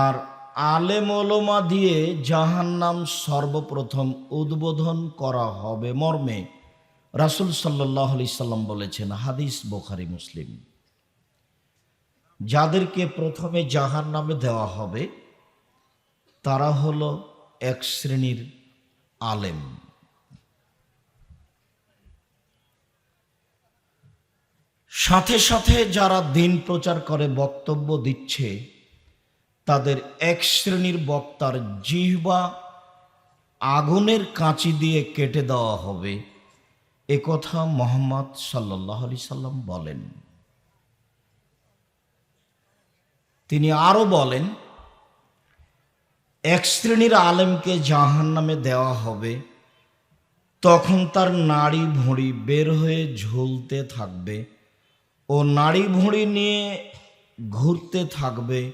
আর আলেম ওলমা দিয়ে জাহান্নাম সর্বপ্রথম উদ্বোধন করা হবে মর্মে। রাসুল সাল্লাহ আলি সাল্লাম বলেছেন, হাদিস বোখারি, মুসলিম। যাদেরকে প্রথমে জাহান নামে দেওয়া হবে, তারা হলো এক শ্রেণির আলেম। সাথে সাথে যারা দিন প্রচার করে বক্তব্য দিচ্ছে তাদের এক শ্রেণির বক্তার জিহ্বা আগুনের কাঁচি দিয়ে কেটে দেওয়া হবে। এ কথা মোহাম্মদ সাল্লাহ আলি সাল্লাম বলেন। তিনি আরও বলেন, এক শ্রেণির আলেমকে জাহান নামে দেওয়া হবে, তখন তার নাড়ি ভুঁড়ি বের হয়ে ঝুলতে থাকবে ও নাড়ি ভুঁড়ি নিয়ে ঘুরতে থাকবে।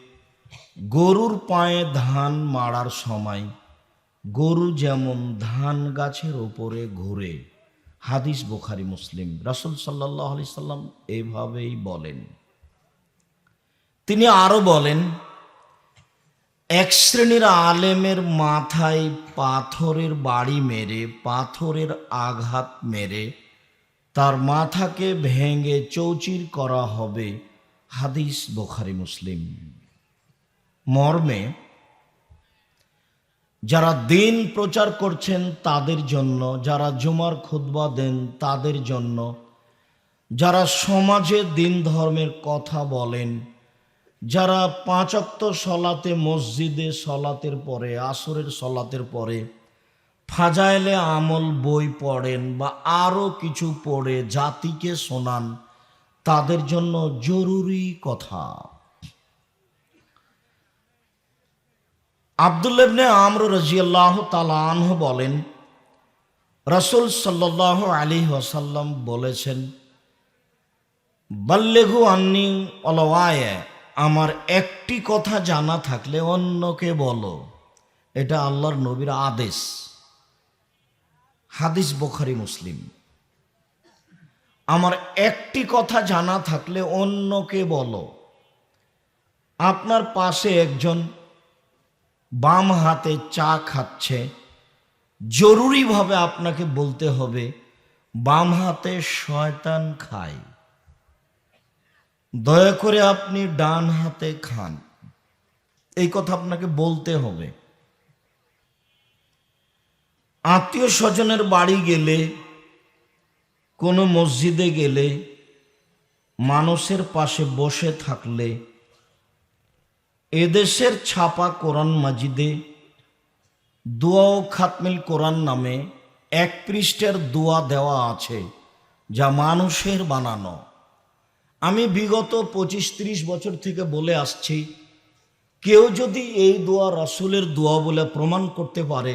গরুর পায়ে ধান মারার সময় গরু যেমন ধান গাছের ওপরে ঘুরে, হাদিস বুখারি, মুসলিম। রাসুল সাল্লাহ আলি সাল্লাম এভাবেই বলেন। তিনি আরও বলেন, এক শ্রেণির আলেমের মাথায় পাথরের বাড়ি মেরে, পাথরের আঘাত মেরে, তার মাথাকে ভেঙে চৌচির করা হবে, হাদিস বোখারি, মুসলিম। মর্মে যারা দিন প্রচার করছেন তাদের জন্য, যারা জুমার খুতবা দেন তাদের জন্য, যারা সমাজে দিন ধর্মের কথা বলেন, যারা পাঁচক্ত সলাতে মসজিদে সলাতের পরে, আসরের সলাতের পরে, ফাজাইলে আমল বই পড়েন বা আরও কিছু পড়ে জাতিকে শোনান, তাদের জন্য জরুরি কথা। আবদুল্লেবনে আমর রাজিয়াল্লাহ তালাহ বলেন, রসুল সাল্লাহ আলী ওয়াসাল্লাম বলেছেন, বাল্লেগু আন্নি অলওয়ায়, আমার একটি কথা জানা থাকলে অন্যকে বলো, এটা আল্লাহর নবীর আদেশ। হাদিস বোখারি, মুসলিম। আমার একটি কথা জানা থাকলে অন্যকে বলো, আপনার পাশে একজন বাম হাতে চা খাচ্ছে। জরুরিভাবে আপনাকে বলতে হবে, বাম হাতে শয়তান খায়। দয়া করে আপনি ডান হাতে খান। এই কথা আপনাকে বলতে হবে। আত্মীয় স্বজনের বাড়ি গেলে, কোনো মসজিদে গেলে, মানুষের পাশে বসে থাকলে এদেশের ছাপা কোরআন মাজিদে দোয়া ও খাতমিল কোরআন নামে এক পৃষ্ঠের দোয়া দেওয়া আছে, যা মানুষের বানানো। আমি বিগত পঁচিশ ত্রিশ বছর থেকে বলে আসছি, কেউ যদি এই দোয়া রসুলের দোয়া বলে প্রমাণ করতে পারে,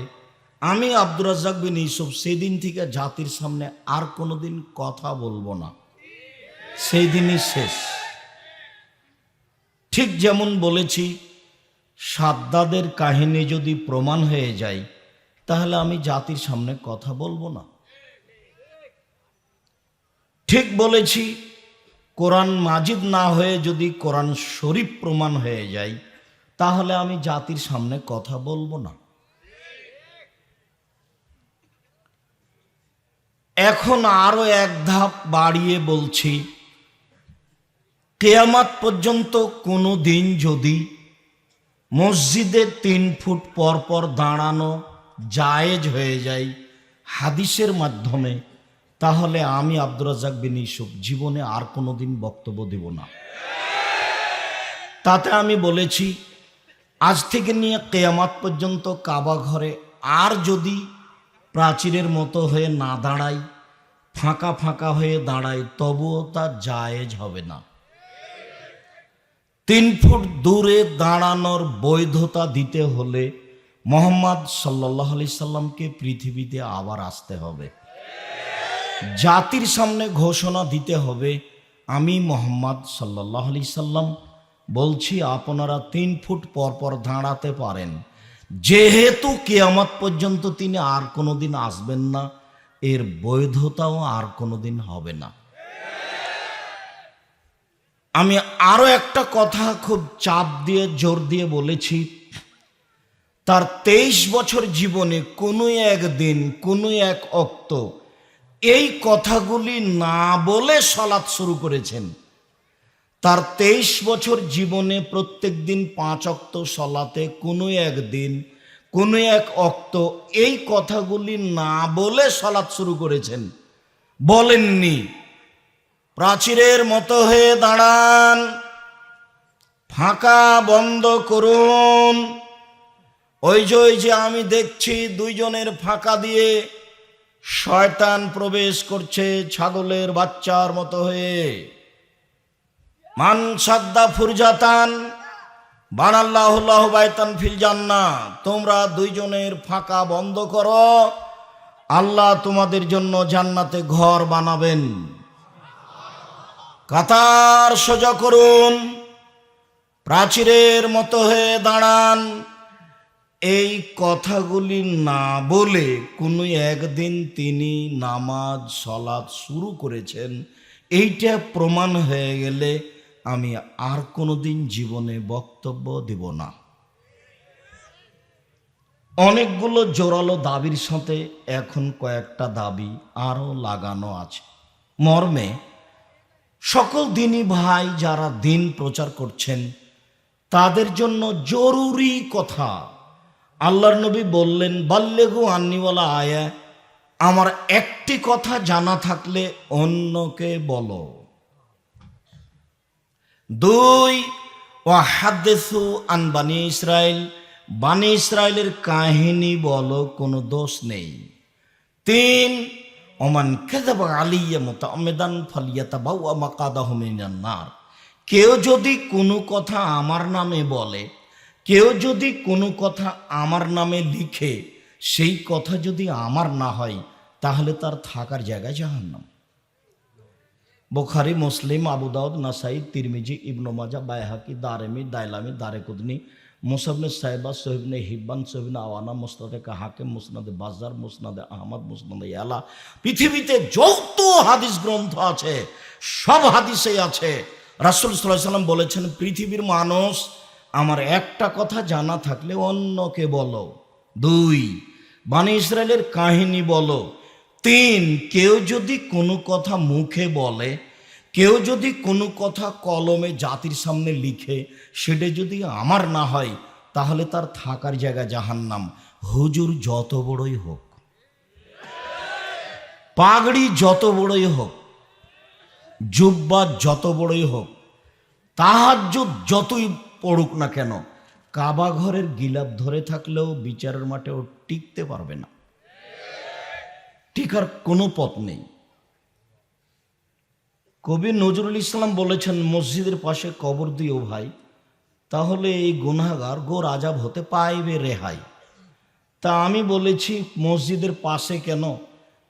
আমি আব্দুর রাজ্জাক বিন ইসুফ সেদিন থেকে জাতির সামনে আর কোনোদিন কথা বলব না। সেই দিনই শেষ। ঠিক যেমন বলেছি, সাদ্দাদের কাহিনী যদি প্রমাণ হয়ে যায়, তাহলে আমি জাতির সামনে কথা বলব না। ঠিক বলেছি, কোরআন মাজিদ না হয়ে যদি কোরআন শরীফ প্রমাণ হয়ে যায়, তাহলে আমি জাতির সামনে কথা বলব না। এখন আরও এক ধাপ বাড়িয়ে বলছি কেয়ামাত পর্যন্ত কোনো দিন যদি মসজিদে তিন ফুট পর পর দাঁড়ানো জায়েজ হয়ে যায় হাদিসের মাধ্যমে, তাহলে আমি আব্দুর রাজাক বিন ইসুফ জীবনে আর কোনো দিন বক্তব্য দেব না। তাতে আমি বলেছি, আজ থেকে নিয়ে কেয়ামাত পর্যন্ত কাবা ঘরে আর যদি প্রাচীরের মতো হয়ে না দাঁড়াই, ফাঁকা ফাঁকা হয়ে দাঁড়াই, তবুও তা জায়েজ হবে না। তিন ফুট দূরে দাঁড়ানোর বৈধতা দিতে হলে মোহাম্মদ সাল্লাহ আলি সাল্লামকে পৃথিবীতে আবার আসতে হবে। জাতির সামনে ঘোষণা দিতে হবে, আমি মোহাম্মদ সাল্লাহ আলি সাল্লাম বলছি, আপনারা তিন ফুট পর পর দাঁড়াতে পারেন। যেহেতু কেয়ামত পর্যন্ত তিনি আর কোনোদিন আসবেন না, এর বৈধতাও আর কোনোদিন হবে না। আমি আরও একটা কথা খুব চাপ দিয়ে, জোর দিয়ে বলেছি। তার তেইশ বছর জীবনে কোনো একদিন কোনো এক অক্ত এই কথাগুলি না বলে সলাৎ শুরু করেছেন। তার তেইশ বছর জীবনে প্রত্যেক দিন পাঁচ অক্ত সলাতে কোনো একদিন কোনো এক অক্ত এই কথাগুলি না বলে সলাৎ শুরু করেছেন। বলেননি। প্রাচীরের মতো হয়ে দাঁড়ান। ফাঁকা বন্ধ করুন। ওই যে ওই যে আমি দেখছি দুইজনের ফাঁকা দিয়ে শয়তান প্রবেশ করছে ছাগলের বাচ্চার মতো হয়ে। মান সাদ্দা ফুরজাতান বানাল্লাহুল্লাহ বাইতান জান্না। তোমরা দুইজনের ফাঁকা বন্ধ করো। আল্লাহ তোমাদের জন্য জান্নাতে ঘর বানাবেন। কাতার সোজা করুন। প্রাচীরের মতো হয়ে দাঁড়ান। এই কথাগুলি না বলে কোনো একদিন তিনি নামাজ, সলাৎ শুরু করেছেন। এইটা প্রমাণ হয়ে গেলে আমি আর কোনোদিন জীবনে বক্তব্য দেব না। অনেকগুলো জোরালো দাবির সাথে এখন কয়েকটা দাবি আরও লাগানো আছে। মর্মে সকল দিনই ভাই যারা দিন প্রচার করছেন, তাদের জন্য জরুরি কথা। আল্লাহর নবী বললেন বাল্যগু আন্নিওয়ালা আয়া, আমার একটি কথা জানা থাকলে অন্যকে বলো। দুই ও হাদেসু আন বানি ইসরায়েল বানি ইসরায়েলের কাহিনী বলো, কোনো দোষ নেই। তিন ওমান খেদাব আলিয়া মোতামেদান ফালিয়াতা বাউ আমাকাদা নার। কেউ যদি কোনো কথা আমার নামে বলে, কেউ যদি কোনো কথা আমার নামে লিখে, সেই কথা যদি আমার না হয়, তাহলে তার থাকার জায়গায় জাহান্নাম। বোখারি, মুসলিম, আবু দাউদ, নাসাই, তিরমিজি, ইবনু মাজা বাইহাকি দারেমি দাইলামি দারেকুদনি মুসাবনে সাহেবা সোহেবনে হিব্বান সোহেবনে আওয়ানা, মুসনাদে কাহাকে মুসনাদে বাজার মুসনাদে আহমদ, মুসনাদে ইয়ালা। পৃথিবীতে যত হাদিস গ্রন্থ আছে, সব হাদিসেই আছে। রাসুল সাল্লাম বলেছেন, পৃথিবীর মানুষ, আমার একটা কথা জানা থাকলে অন্যকে বলো। দুই, বানি ইসরায়েলের কাহিনী বলো। তিন, কেউ যদি কোনো কথা মুখে বলে কেউ যদি কোনো কথা কলমে জাতির সামনে লিখে সেটা যদি আমার না হয়, তাহলে তার থাকার জায়গা জাহান্নাম। হুজুর যত বড়ই হোক, পাগড়ি যত বড়ই হোক, জুব্বা যত বড়ই হোক তাহার যতই পড়ুক না কেন, কাবা ঘরের গিলাপ ধরে থাকলেও বিচারের মাঠে ও টিকতে পারবে না। টিকার কোনো পথ নেই। কবি নজরুল ইসলাম বলেছেন, মসজিদের পাশে কবর দিও ভাই, তাহলে এই গুনাগার গো রাজাব হতে পাইবে রেহাই। তা আমি বলেছি, মসজিদের পাশে কেন?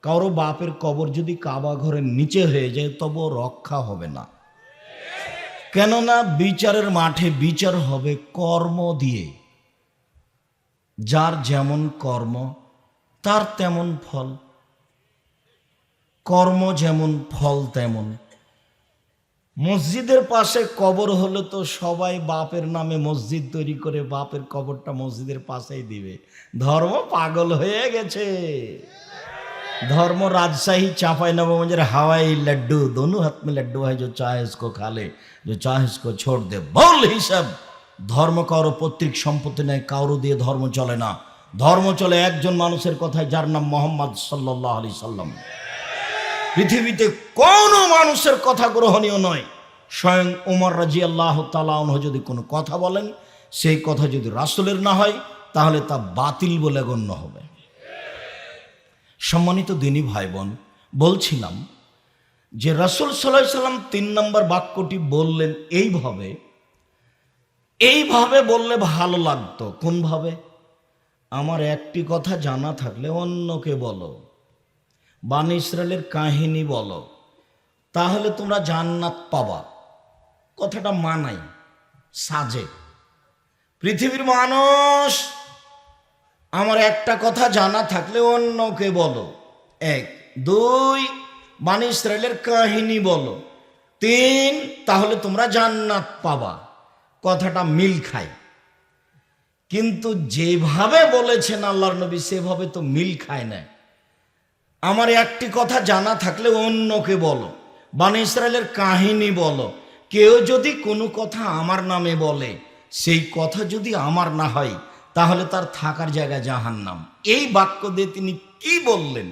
কারও বাপের কবর যদি কাবা ঘরের নিচে হয়ে যায়, তবু রক্ষা হবে না। কেননা বিচারের মাঠে বিচার হবে কর্ম দিয়ে। যার যেমন কর্ম, তার তেমন ফল। কর্ম যেমন ফল, তেমন মসজিদের পাশে কবর হলে তো সবাই বাপের নামে মসজিদ তৈরি করে বাপের কবরটা মসজিদের পাশেই দিবে। ধর্ম পাগল হয়ে গেছে। ধর্ম রাজশাহী চাপাই নবমঞ্জের হাওয়াই লাড্ডু, দনু হাতমে লাড্ডু ভাই, যে চাহে ইসকো খালে, যে চাহে ইসকো ছোড় দে। বল হিসাব, ধর্ম কারও পৈতৃক সম্পত্তি নেয় কারও দিয়ে ধর্ম চলে না। ধর্ম চলে একজন মানুষের কথায়, যার নাম মোহাম্মদ সাল্লাহ আলি সাল্লাম। পৃথিবীতে কোনো মানুষের কথা গ্রহণীয় নয়। স্বয়ং উমর রাজি আল্লাহ তালাহ যদি কোনো কথা বলেন, সেই কথা যদি রাসুলের না হয়, তাহলে তা বাতিল বলে গণ্য হবে। সম্মানিত দিনী ভাই বোন বলছিলাম যে রসুল সাল্লাহ সাল্লাম তিন নম্বর বাক্যটি বললেন এইভাবে এইভাবে বললে ভালো লাগতো। কোনভাবে? আমার একটি কথা জানা থাকলে অন্যকে বলো। বান ইসরায়েলের কাহিনী বলো। তাহলে তোমরা জান্নাত পাবা। কথাটা মানাই সাজে। পৃথিবীর মানুষ, আমার একটা কথা জানা থাকলে অন্যকে বলো। এক, দুই, বানি ইসরায়েলের কাহিনী বলো। তিন, তাহলে তোমরা জান্নাত পাবা। কথাটা মিল খায়। কিন্তু যেভাবে বলেছেন আল্লাহর নবী, সেভাবে তো মিল খায় না। আমার একটি কথা জানা থাকলে অন্যকে বলো। বান ইসরায়েলের কাহিনী বলো। কেউ যদি কোনো কথা আমার নামে বলে, সেই কথা যদি আমার না হয়, তাহলে তার থাকার জায়গা জাহান্নাম। এই বাক্য দিয়ে তিনি কি বললেন?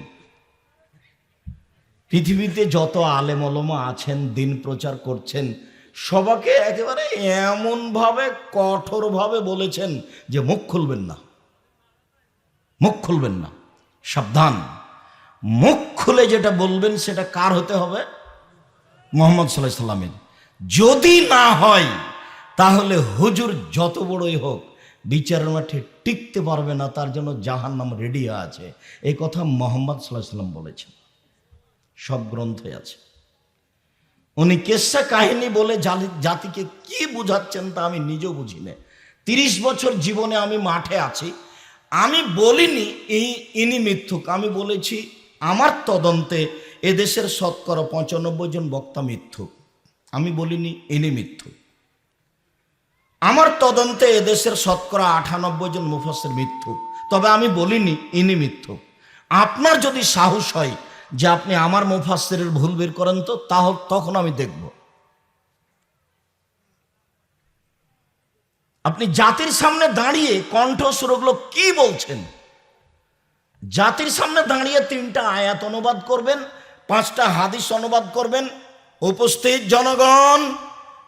পৃথিবীতে যত আলেম আলেমলমা আছেন, দিন প্রচার করছেন, সবাকে একেবারে এমনভাবে, কঠোরভাবে বলেছেন যে মুখ খুলবেন না। মুখ খুলবেন না। সাবধান। মুখ খুলে যেটা বলবেন, সেটা কার হতে হবে? মোহাম্মদ সাল্লাহ সাল্লামের। যদি না হয়, তাহলে হুজুর যত বড়ই হোক, বিচারের মাঠে টিকতে পারবে না, তার জন্য জাহান নাম রেডি আছে। এই কথা মোহাম্মদ সাল্লাহ সাল্লাম বলেছেন। সব গ্রন্থে আছে। উনি কেসা কাহিনী বলে জাতিকে কি বুঝাচ্ছেন তা আমি নিজেও বুঝি না। তিরিশ বছর জীবনে আমি মাঠে আছি। আমি বলিনি, এই ইনি মিথ্যুক। আমি বলেছি আমার তদন্তে এদেশের শতকরা পঁচানব্বই জন বক্তা মিথ্যুক আমি বলিনি, ইনি মিথ্যুক আমার তদন্তে এদেশের শতকরা আটানব্বই জন মুফাসের মিথ্যুক তবে আমি বলিনি, ইনি মিথ্যুক আপনার যদি সাহস হয় যে আপনি আমার মুফাসের ভুল বের করেন তো তাহ তখন আমি দেখব। আপনি জাতির সামনে দাঁড়িয়ে কণ্ঠস্বরগুলো কি বলছেন? জাতির সামনে দাঁড়িয়ে তিনটা আয়াত অনুবাদ করবেন, পাঁচটা হাদিস অনুবাদ করবেন। উপস্থিত জনগণ,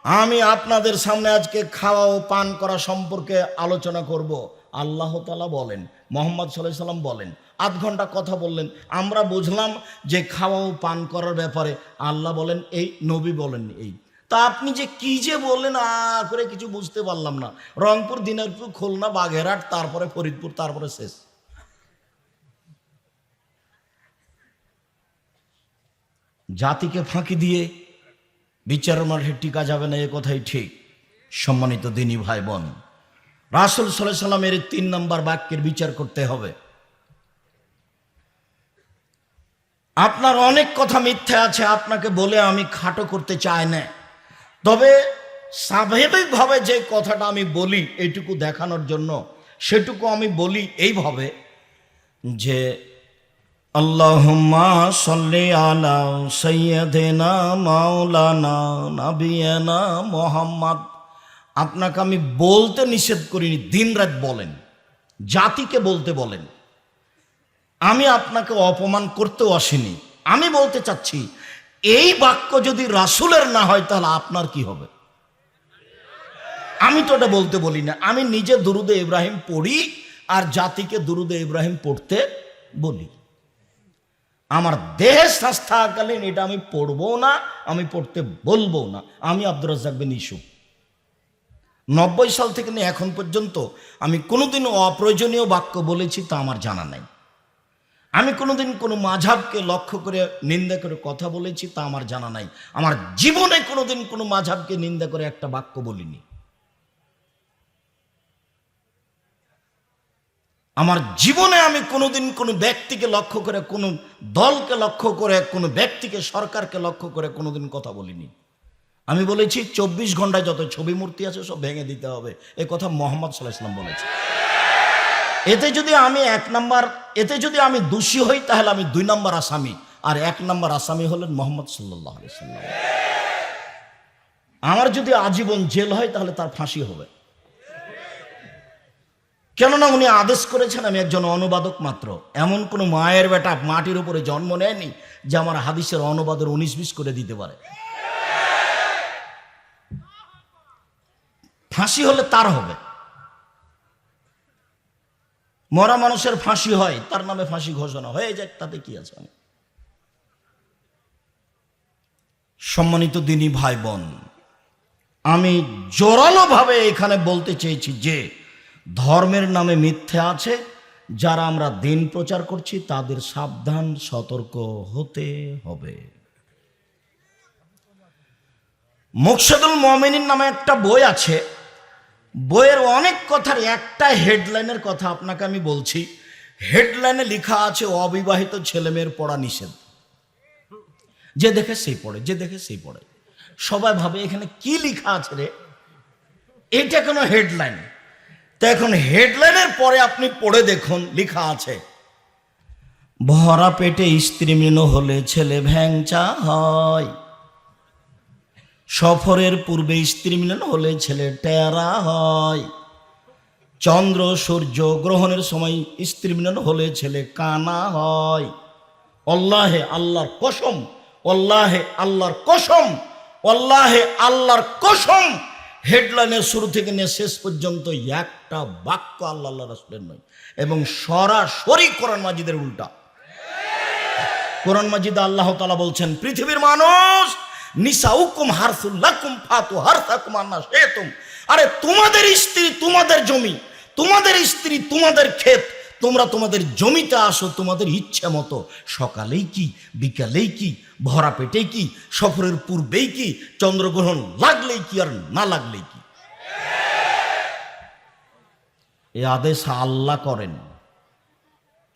আমি আপনাদের সামনে আজকে খাওয়া ও পান করা সম্পর্কে আলোচনা করব। আল্লাহ তালা বলেন, মোহাম্মদ সাল্লাহ সাল্লাম বলেন, আধ ঘণ্টা কথা বললেন। আমরা বুঝলাম যে খাওয়া ও পান করার ব্যাপারে আল্লাহ বলেন, এই নবী বলেন এই। তা আপনি যে কি যে বললেন করে কিছু বুঝতে পারলাম না। রংপুর, দিনাজপুর, খুলনা, বাগেরহাট, তারপরে ফরিদপুর, তারপরে শেষ। জাতিকে ফাঁকি দিয়ে বিচারের মাঠে টিকা যাবে না, এ কথাই ঠিক। সম্মানিত দিনী ভাই বোন রাসুল সাল্লাহ সাল্লামের তিন নম্বর বাক্যের বিচার করতে হবে। আপনার অনেক কথা মিথ্যে আছে, আপনাকে বলে আমি খাটো করতে চাই না। তবে স্বাভাবিকভাবে যে কথাটা আমি বলি এইটুকু দেখানোর জন্য, সেটুকু আমি বলি এইভাবে যে আল্লাহুম্মা সাল্লি আলা সাইয়্যিদিনা মাওলানা নাবিয়ানা মোহাম্মদ। আপনাকে আমি বলতে নিষেধ করিনি দিনরাত বলেন, জাতিকে বলতে বলেন। আমি আপনাকে অপমান করতেও আসিনি, আমি বলতে চাচ্ছি, এই বাক্য যদি রাসুলের না হয় তাহলে আপনার কি হবে? আমি তো এটা বলতে বলি না, আমি নিজে দুরুদে ইব্রাহিম পড়ি আর জাতিকে দুরুদে ইব্রাহিম পড়তে বলি। আমার দেহে শ্বাস থাকাকালীন এটা আমি পড়ব না, আমি পড়তে বলব না। আমি আব্দুর রাজ্জাক বিন ইসু। নব্বই সাল থেকে নিয়ে এখন পর্যন্ত আমি কোনোদিনও অপ্রয়োজনীয় বাক্য বলেছি তা আমার জানা নাই। আমি কোনোদিন কোনো মাঝাবকে লক্ষ্য করে, নিন্দা করে কথা বলেছি তা আমার জানা নাই। আমার জীবনে কোনোদিন কোনো মাঝাবকে নিন্দা করে একটা বাক্য বলিনি। আমার জীবনে আমি কোনোদিন কোনো ব্যক্তিকে লক্ষ্য করে, কোনো দলকে লক্ষ্য করে, কোনো ব্যক্তিকে, সরকারকে লক্ষ্য করে কোনোদিন কথা বলিনি। আমি বলেছি, চব্বিশ ঘন্টায় যত ছবি মূর্তি আছে সব ভেঙে দিতে হবে। এ কথা মোহাম্মদ সাল্লাহ ইসলাম বলেছে। এতে যদি আমি এক নাম্বার, এতে যদি আমি দোষী হই, তাহলে আমি দুই নম্বর আসামি। আর এক নম্বর আসামি হলেন মোহাম্মদ সাল্লাহ আমার যদি আজীবন জেল হয়, তাহলে তার ফাঁসি হবে। কেননা উনি আদেশ করেছেন আমি একজন অনুবাদক মাত্র। এমন কোনো মায়ের বেটা মাটির উপরে জন্ম নেয়নি যে আমার হাদিসের অনুবাদের উনিশ বিশ করে দিতে পারে। ফাঁসি হলে তার হবে। মরা মানুষের ফাঁসি হয়, তার নামে ফাঁসি ঘোষণা হয়ে যাক তাতে কি আছে? আমি সম্মানিত দিনী ভাই বোন, আমি জোরালোভাবে এখানে বলতে চেয়েছি যে ধর্মের নামে মিথ্যে আছে, যারা আমরা দিন প্রচার করছি, তাদের সাবধান, সতর্ক হতে হবে। মুকসেদুল মমিনীর নামে একটা বই আছে। বইয়ের অনেক কথার একটা হেডলাইনের কথা আপনাকে আমি বলছি। হেডলাইনে লেখা আছে, অবিবাহিত ছেলেমেয়ের পড়া নিষেধ। যে দেখে সেই পড়ে, যে দেখে সেই পড়ে। সবাই ভাবে এখানে কি লেখা আছে রে? এটা কোনো হেডলাইন। তো এখন হেডলাইনের পরে আপনি পড়ে দেখুন, লেখা আছে। ভরা পেটে স্ত্রী মৃণ হলে ছেলে ভ্যাংচা হয়। সফরের পূর্বে স্ত্রী মিলন হলে ছেলে টেরা হয়। চন্দ্র সূর্য গ্রহণের সময় স্ত্রী মিলন হলে ছেলে কানা হয়। অল্লাহে আল্লাহর কসম অল্লাহে আল্লাহর কসম অল্লাহে আল্লাহর কসম হেডলাইনের শুরু থেকে নিয়ে শেষ পর্যন্ত একটা বাক্য আল্লাহ আল্লাহ রাসুলের নয়, এবং সরাসরি কোরআন মাজিদের উল্টা। কোরআন মাজিদ আল্লাহ তালা বলছেন, পৃথিবীর মানুষ নিসা উকুম হারসুল্লাকুম ফাতু হারসাকুম আন্না শেতুম আরে তোমাদের স্ত্রী তোমাদের জমি, তোমাদের স্ত্রী তোমাদের ক্ষেত তোমরা তোমাদের জমিতে আসো, তোমাদের ইচ্ছে মতো। সকালেই কি, বিকালেই কি, ভরা পেটেই কি, সফরের পূর্বেই কি, চন্দ্রগ্রহণ লাগলেই কি আর না লাগলেই কি? এ আদেশ আল্লাহ করেন।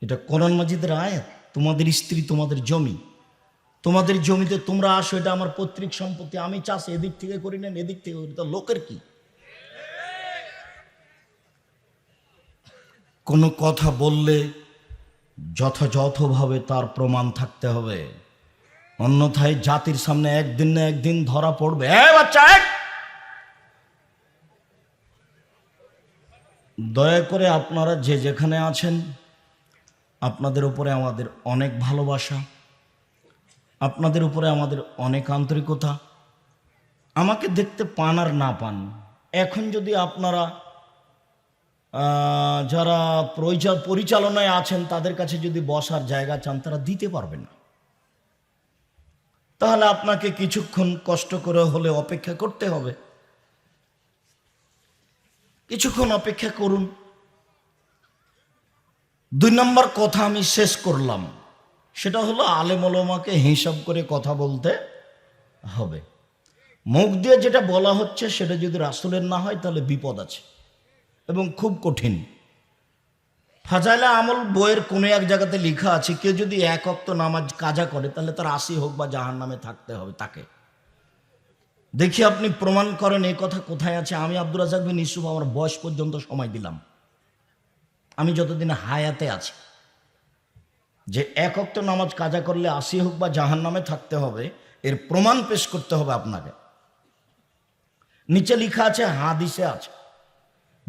এটা কোরআন মাজিদের আয়াত। তোমাদের স্ত্রী, তোমাদের জমি। তোমাদের জমিতে তোমরা আসো, এটা আমার পৈতৃক সম্পত্তি। আমি চাষ এদিক থেকে করি না এদিক থেকে করি তো লোকের কি? কোনো কথা বললে যথাযথভাবে তার প্রমাণ থাকতে হবে। অন্যথায় জাতির সামনে একদিন না একদিন ধরা পড়বে। বাচ্চা, এক! দয়া করে আপনারা যে যেখানে আছেন, আপনাদের উপরে আমাদের অনেক ভালোবাসা, আপনাদের উপরে আমাদের অনেক আন্তরিকতা। আমাকে দেখতে পান আর না পান। এখন যদি আপনারা যারা পরিচা- পরিচালনায় আছেন, তাদের কাছে যদি বসার জায়গা চান, তারা দিতে পারবে না। তাহলে আপনাকে কিছুক্ষণ কষ্ট করে হলে অপেক্ষা করতে হবে। কিছুক্ষণ অপেক্ষা করুন। দুই নম্বর কথা আমি শেষ করলাম। সেটা হলো আলেমলমাকে হিসাব করে কথা বলতে হবে। মুখ দিয়ে যেটা বলা হচ্ছে, সেটা যদি রাসুলের না হয়, তাহলে বিপদ আছে। এবং খুব কঠিন। ফাজাইলা আমল বইয়ের কোনো এক জায়গাতে লেখা আছে, কেউ যদি এক অক্ত নামাজ কাজা করে, তাহলে তার আশি হোক বা জাহান নামে থাকতে হবে তাকে। দেখি আপনি প্রমাণ করেন এই কথা কোথায় আছে। আমি আব্দুর রাজাক বিন ইসুফ আমার বয়স পর্যন্ত সময় দিলাম। আমি যতদিন হায়াতে আছি। যে এক অক্ত নামাজ কাজা করলে আশি হোক বা জাহান নামে থাকতে হবে, এর প্রমাণ পেশ করতে হবে আপনাকে। নিচে লেখা আছে, হাদিসে আছে।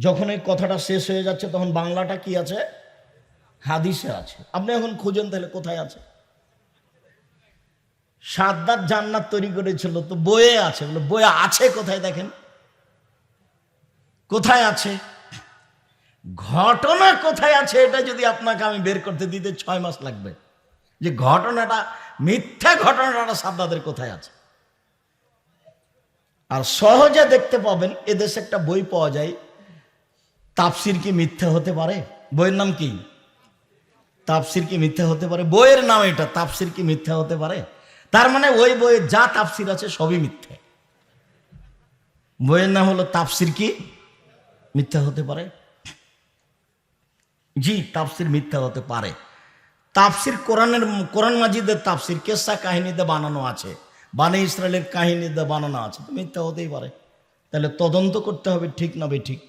যখন এই কথাটা শেষ হয়ে যাচ্ছে, তখন বাংলাটা কি আছে? হাদিসে আছে। আপনি এখন খুঁজেন তাহলে কোথায় আছে? সাদ্দার জান্নাত তৈরি করেছিল তো বইয়ে আছে। বলে, বইয়ে আছে কোথায় দেখেন? কোথায় আছে? ঘটনা কোথায় আছে এটা যদি আপনাকে আমি বের করতে দিতে ছয় মাস লাগবে। যে ঘটনাটা, মিথ্যা ঘটনাটা সাদ্দাদের কোথায় আছে? আর সহজে দেখতে পাবেন, এদেশে একটা বই পাওয়া যায় তাপসির কি মিথ্যা হতে পারে? বইয়ের নাম কি? তাপসির কি মিথ্যা হতে পারে? বইয়ের নাম এটা তাপসির কি মিথ্যা হতে পারে? তার মানে ওই বইয়ে যা তাপসির আছে সবই মিথ্যে। বইয়ের নাম হলো তাপসির কি মিথ্যা হতে পারে? জি তাপসির মিথ্যা হতে পারে। তাপসির কোরআনের, কোরআন মাজিদের তাপসির কেসা কাহিনীতে বানানো আছে, বানে ইসরায়েলের কাহিনীতে বানানো আছে মিথ্যা হতেই পারে। তাহলে তদন্ত করতে হবে ঠিক না বে ঠিক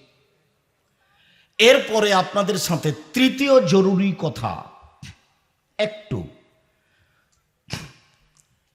এরপরে আপনাদের সাথে তৃতীয় জরুরি কথা। একটু।